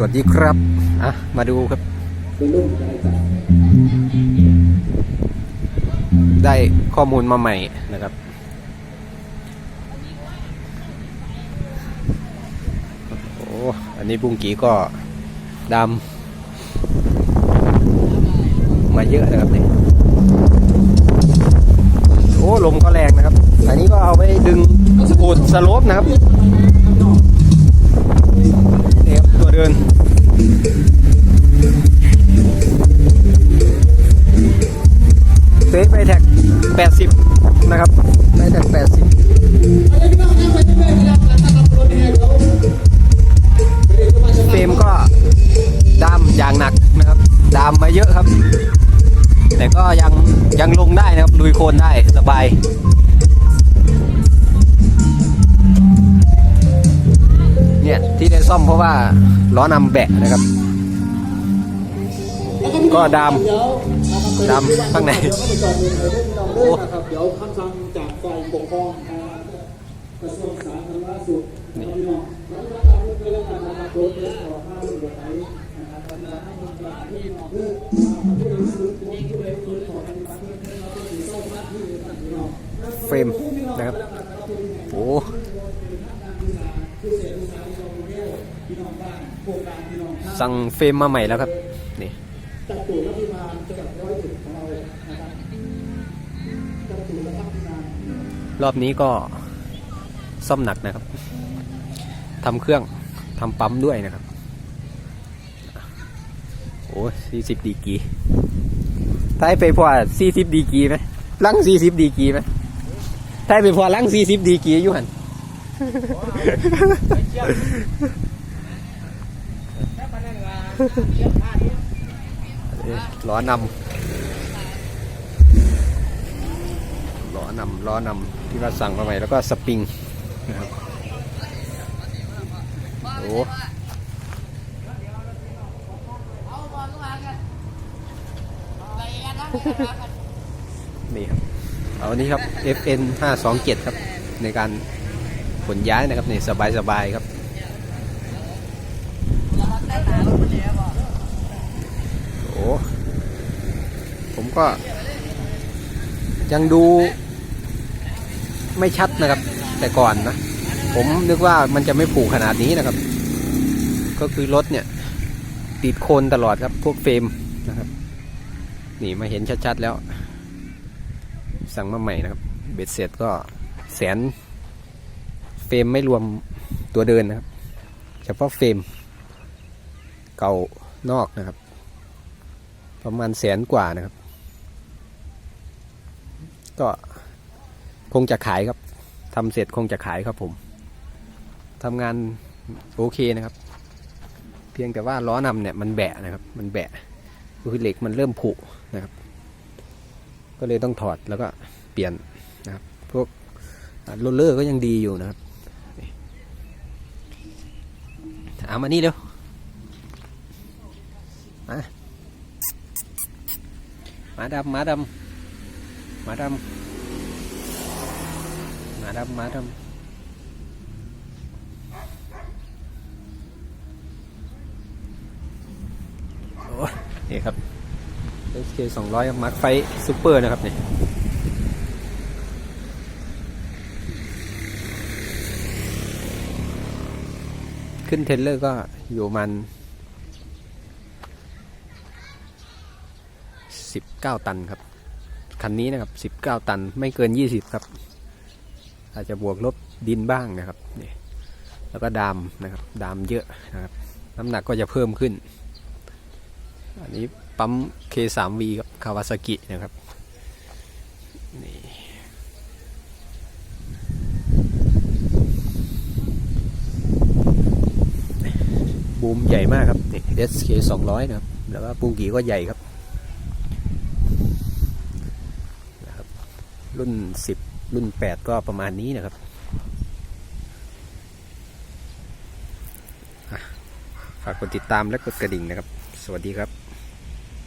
สวัสดีครับ อะ มาดูครับ ได้ข้อมูลมาใหม่นะครับ โอ้ อันนี้บุ้งกีก็ดำมาเยอะนะครับเนี่ยโอ้ ลมก็แรงนะครับ อันนี้ก็เอาไปดึงอูดสโลปนะครับ เกินเฟไปแท็ก 80 นะครับไปแท็ก 80เฟรมก็ดามอย่างหนักนะครับ ดามมาเยอะครับ แต่ก็ยังยังลงได้นะครับ ลุยโคลนได้สบาย ที่ได้ซ่อมเพราะว่าล้อนำแบะนะครับ ก็ดามดามข้างในโอ้นะครับเดี๋ยวคำสั่งจากฝ่ายปกครองนะครับกระทรวงสาธารณสุขนะครับพี่น้องแล้วก็ตามเรื่องการนะครับรถเล็กขอห้ามรถไหนนะครับการให้บริการที่น้องเพื่อมาผู้ใดซื้อผู้ใดซื้อขอปฏิบัติเพื่อให้เราเป็นผู้เจ้าหน้าที่นะครับพี่น้องเฟรมนะครับโอ้ สั่งเฟรมมาใหม่แล้วครับ นี่จากตัวรัฐบาลจังหวัดร้อยเอ็ดของเรานะครับจากตัวรัฐบาลรอบนี้ก็ซ่อมหนักนะครับทำเครื่องทำปั๊มด้วยนะครับ โอ้สี่สิบดีกรีถ้าให้ไปพอสี่สิบดีกรีไหมลังสี่สิบดีกรีไหมถ้าให้ไปพอลังสี่สิบดีกรีอยู่หัน ล้อนำล้อนำล้อนำที่ว่าสั่งมาใหม่แล้วก็สปริงนะครับโอ้นี่ครับ เอาอันนี้ครับ FN 527 ครับ ในการขนย้ายนะครับนี่สบายๆครับ โอ้ผมก็ ยังดู ไม่ชัดนะครับ แต่ก่อนนะ ผมนึกว่ามันจะไม่ผูกขนาดนี้นะครับ ก็คือรถเนี่ย ติดโคนตลอดครับ พวกเฟรมนะครับ นี่มาเห็นชัดๆแล้ว สั่งมาใหม่นะครับ เบ็ดเสร็จก็แสนเฟรมไม่รวมตัวเดินนะครับ เฉพาะเฟรม เก่านอกนะครับ ประมาณแสนกว่านะครับ ก็คงจะขายครับทำเสร็จคงจะขายครับผมทำงานโอเคนะครับ เพียงแต่ว่าล้อนำเนี่ยมันแบะนะครับ มันแบะคือเหล็กมันเริ่มผุนะครับ ก็เลยต้องถอดแล้วก็เปลี่ยนนะครับ พวกโรลเลอร์ก็ยังดีอยู่นะครับเอามานี่เร็ว มาหมาดำหมาดำหมาดำหมาดำหมาดำโอ้ยนี่ครับ SK 200 มาร์คไฟซูเปอร์นะครับเนี่ยขึ้นเทรลเลอร์ก็อยู่มัน สิบเก้าตันครับ คันนี้นะครับสิบเก้าตันไม่เกินยี่สิบครับ อาจจะบวกลบดินบ้างนะครับนี่แล้วก็ดามนะครับ ดามเยอะนะครับ น้ำหนักก็จะเพิ่มขึ้น อันนี้ปั๊ม K3V ครับคาวาซากินะครับนี่บูมใหญ่มากครับนี่ SK 200นะครับ แล้วก็ปุงกีก็ใหญ่ครับ รุ่น10รุ่น8ก็ประมาณนี้นะครับฝากกดติดตามและกดกระดิ่งนะครับ สวัสดีครับ